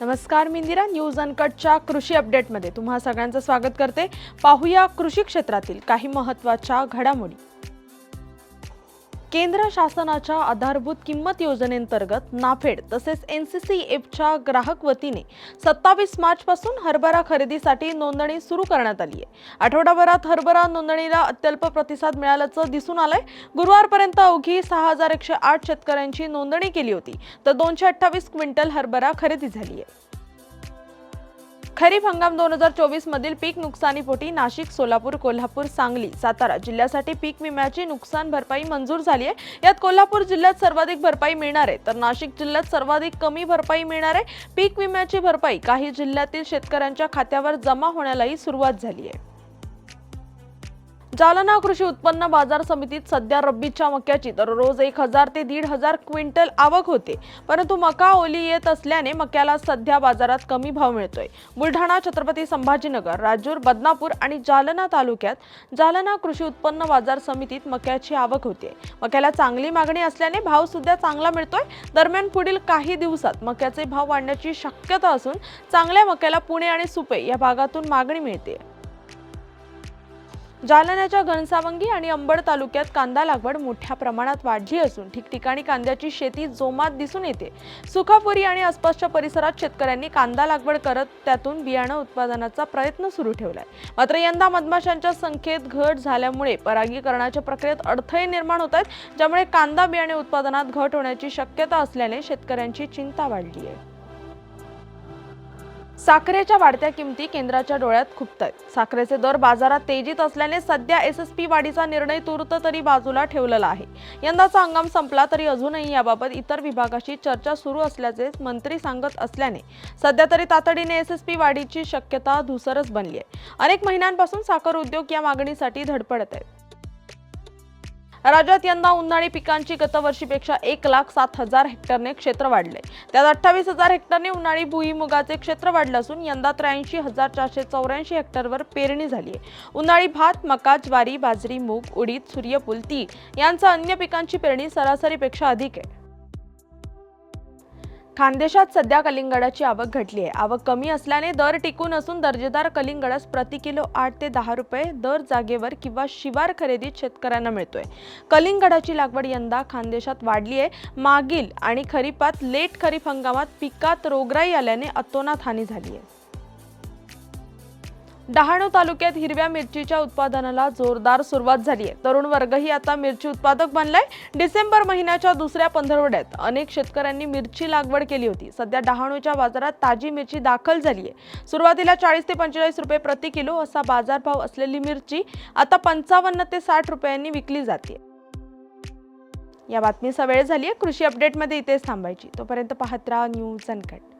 नमस्कार मी इंदिरा न्यूज अनकटच्या कृषी अपडेटमध्ये तुम्हा सगळ्यांचं स्वागत करते. पाहूया कृषी क्षेत्रातील काही महत्त्वाच्या घडामोडी. केंद्र शासनाच्या आधारभूत किंमत योजनेंतर्गत नाफेड तसेच एन सी सी एफच्या ग्राहक वतीने सत्तावीस मार्चपासून हरभरा खरेदीसाठी नोंदणी सुरू करण्यात आली आहे. आठवडाभरात हरभरा नोंदणीला अत्यल्प प्रतिसाद मिळाल्याचं दिसून आलंय. गुरुवारपर्यंत अवघी सहा हजार एकशे आठ शेतकऱ्यांची नोंदणी केली होती. तर दोनशे अठ्ठावीस क्विंटल हरभरा खरेदी झाली आहे. खरीप हंगाम दोन हजार चोवीस मधील पीक नुकसानीपोटी नाशिक सोलापूर कोल्हापूर सांगली सातारा जिल्ह्यासाठी पीक विम्याची नुकसान भरपाई मंजूर झाली आहे. यात कोल्हापूर जिल्ह्यात सर्वाधिक भरपाई मिळणार आहे. तर नाशिक जिल्ह्यात सर्वाधिक कमी भरपाई मिळणार आहे. पीक विम्याची भरपाई काही जिल्ह्यातील शेतकऱ्यांच्या खात्यावर जमा होण्यालाही सुरुवात झाली आहे. जालना कृषी उत्पन्न बाजार समितीत सध्या रब्बीच्या मक्याची दररोज एक हजार ते दीड हजार क्विंटल आवक होते. परंतु मका ओली येत असल्याने मक्याला सध्या बाजारात कमी भाव मिळतोय. बुलढाणा छत्रपती संभाजीनगर राजूर बदनापूर आणि जालना तालुक्यात जालना कृषी उत्पन्न बाजार समितीत मक्याची आवक होते. मक्याला चांगली मागणी असल्याने भाव सुद्धा चांगला मिळतोय. दरम्यान पुढील काही दिवसात मक्याचे भाव वाढण्याची शक्यता असून चांगल्या मक्याला पुणे आणि सुपे या भागातून मागणी मिळते. जालन्याच्या घनसावंगी आणि अंबड तालुक्यात कांदा लागवड मोठ्या प्रमाणात वाढली असून ठिकठिकाणी कांद्याची शेती जोमात दिसून येते. सुखापुरी आणि आसपासच्या परिसरात शेतकऱ्यांनी कांदा लागवड करत त्यातून बियाणं उत्पादनाचा प्रयत्न सुरू ठेवलाय. मात्र यंदा मधमाशांच्या संख्येत घट झाल्यामुळे परागीकरणाच्या प्रक्रियेत अडथळे निर्माण होत आहेत ज्यामुळे कांदा बियाणे उत्पादनात घट होण्याची शक्यता असल्याने शेतकऱ्यांची चिंता वाढली आहे. साखरेच्या वाढत्या किमती केंद्राच्या डोळ्यात खुपत आहेत साखरेचे दर बाजारात तेजीत असल्याने सध्या एस एस पी वाढीचा निर्णय तूर्त तरी बाजूला ठेवलेला आहे. यंदाचा हंगाम संपला तरी अजूनही याबाबत इतर विभागाशी चर्चा सुरू असल्याचे मंत्री सांगत असल्याने सध्या तरी तातडीने एस एस पी वाढीची शक्यता धुसरच बनली आहे अनेक महिन्यांपासून साखर उद्योग या मागणीसाठी धडपडत आहेत. राज्यात यंदा उन्हाळी पिकांची गतवर्षीपेक्षा एक लाख सात हजार हेक्टरने क्षेत्र वाढले. त्यात अठ्ठावीस हजार हेक्टरने उन्हाळी भुईमुगाचे क्षेत्र वाढलं असून यंदा त्र्याऐंशी हजार चारशे चौऱ्याऐंशी हेक्टरवर पेरणी झाली आहे. उन्हाळी भात मका ज्वारी बाजरी मूग उडीद सूर्यफूल ती यांचा अन्य पिकांची पेरणी सरासरीपेक्षा अधिक आहे. खानदेशात सध्या कलिंगडाची आवक घटली आहे. आवक कमी असल्याने दर टिकून असून दर्जेदार कलिंगडास प्रति किलो आठ ते दहा रुपये दर जागेवर किंवा शिवार खरेदीत शेतकऱ्यांना मिळतोय. कलिंगडाची लागवड यंदा खानदेशात वाढली आहे. मागील आणि खरीपात लेट खरीप हंगामात पिकात रोगराई आल्याने अतोनात हानी झाली आहे. डहाणू तालुक्यात हिरव्या मिरचीच्या उत्पादनाला जोरदार सुरुवात झाली आहे. तरुण वर्गही आता मिरची उत्पादक बनलाय. डिसेंबर महिन्याच्या दुसऱ्या पंधरवड्यात अनेक शेतकऱ्यांनी मिरची लागवड केली होती. सध्या डहाणूच्या बाजारात ताजी मिरची दाखल झाली आहे. सुरुवातीला चाळीस ते पंचेचाळीस रुपये प्रति किलो असा बाजारभाव असलेली मिरची आता पंचावन्न ते साठ रुपयांनी विकली जाते. या बातमीचा वेळ झाली आहे. कृषी अपडेटमध्ये इथेच थांबायची. तोपर्यंत पाहत राहा न्यूज अनकट.